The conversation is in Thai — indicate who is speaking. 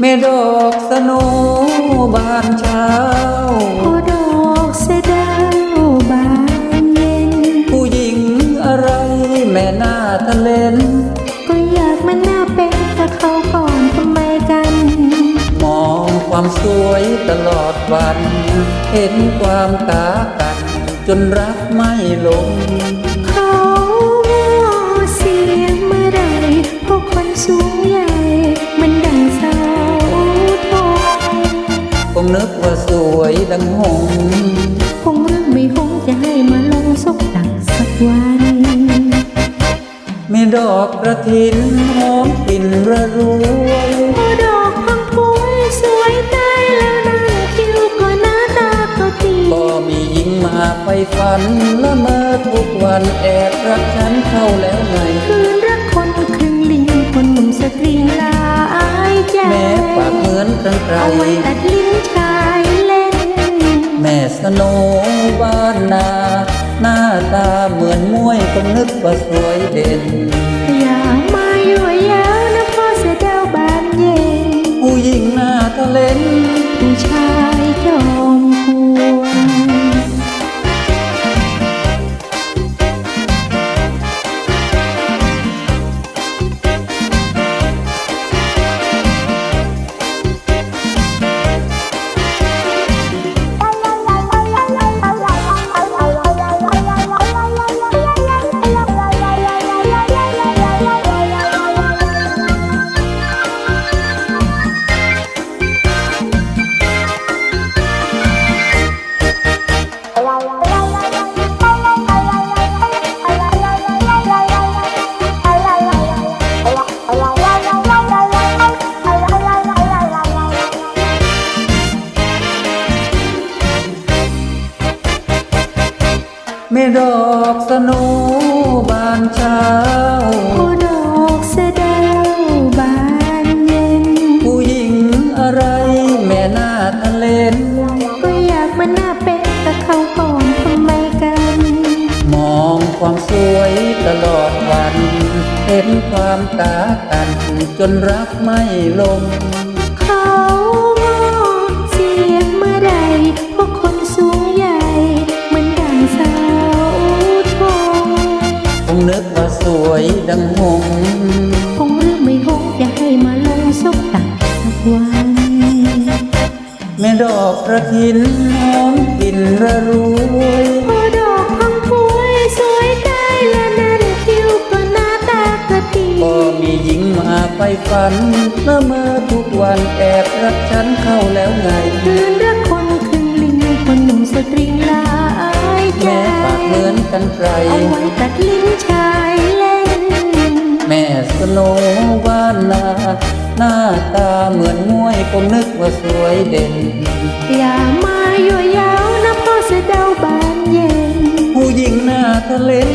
Speaker 1: เมดอกสโนบานเช้า
Speaker 2: โอดอกสะเดาวบานเย็น
Speaker 1: ผู้หญิงอะไรแม่หน้าทะเลน
Speaker 2: ก็อยากมันหน้าเป็นกับเขาก่อนทำไมกัน
Speaker 1: มองความสวยตลอดวัน เห็นความกากัน จนรักไม่ลง
Speaker 2: งนึ
Speaker 1: กว่าสวยดังหง
Speaker 2: คงเรื่องไม่คงจะให้มาลงซกตักสักวัน
Speaker 1: มีดอกกระถินหอมกลิ่นระรวย
Speaker 2: โอดอกพังพวยสวยตายแล้วนะคิ้วก็หน้าตาก็ดี
Speaker 1: ก็มีหญิงมาไปฝันละเมอทุกวันแอบรักฉันเข้าแล้วไง เอา
Speaker 2: ไว้ตัดลิ้นชายเล่น
Speaker 1: แม่สโนบ้านนา หน้าตาเหมือนมวยคงนึกว่าสวยเด่น
Speaker 2: อย่ามาอยู่ยาวน ดอ
Speaker 1: กสโนบานเช้า
Speaker 2: โอดอกเสยดาวบานเย็น
Speaker 1: ผู้หญิงอะไรแม่หน้าทะเลน
Speaker 2: ก็อยากมาหน้าเป็นกับเขาก่อนทำไมกัน
Speaker 1: มองความสวยตลอดวัน เห็นความตากันจนรักไม่ลง
Speaker 2: ลงซกตักสักวัน
Speaker 1: แม่ดอกกระถินหอมกลิ่นระรวย
Speaker 2: พอดอกพังพวยสวยได้และนั่นคิ้วก็หน้าตากระตี
Speaker 1: ก็มีหญิงมาไปฝันละเมอทุกวันแอบรักฉันเข้าแล้วไง
Speaker 2: คืนรักคนครึ่งลิงคนหนุ่มสตริงหลายใจ
Speaker 1: แม่ปากเหมือนกันไกร
Speaker 2: เอาไว้ตัดลิ้นชายเล่น
Speaker 1: แม่สโนบ้านนา หน้าตาเหมือนมวยคงนึกว่าสวยเด่น
Speaker 2: อย่ามาอยู่ยาวนะพ่อเสยดาวบานเย็น
Speaker 1: ผู้หญิงหน้าทะเลน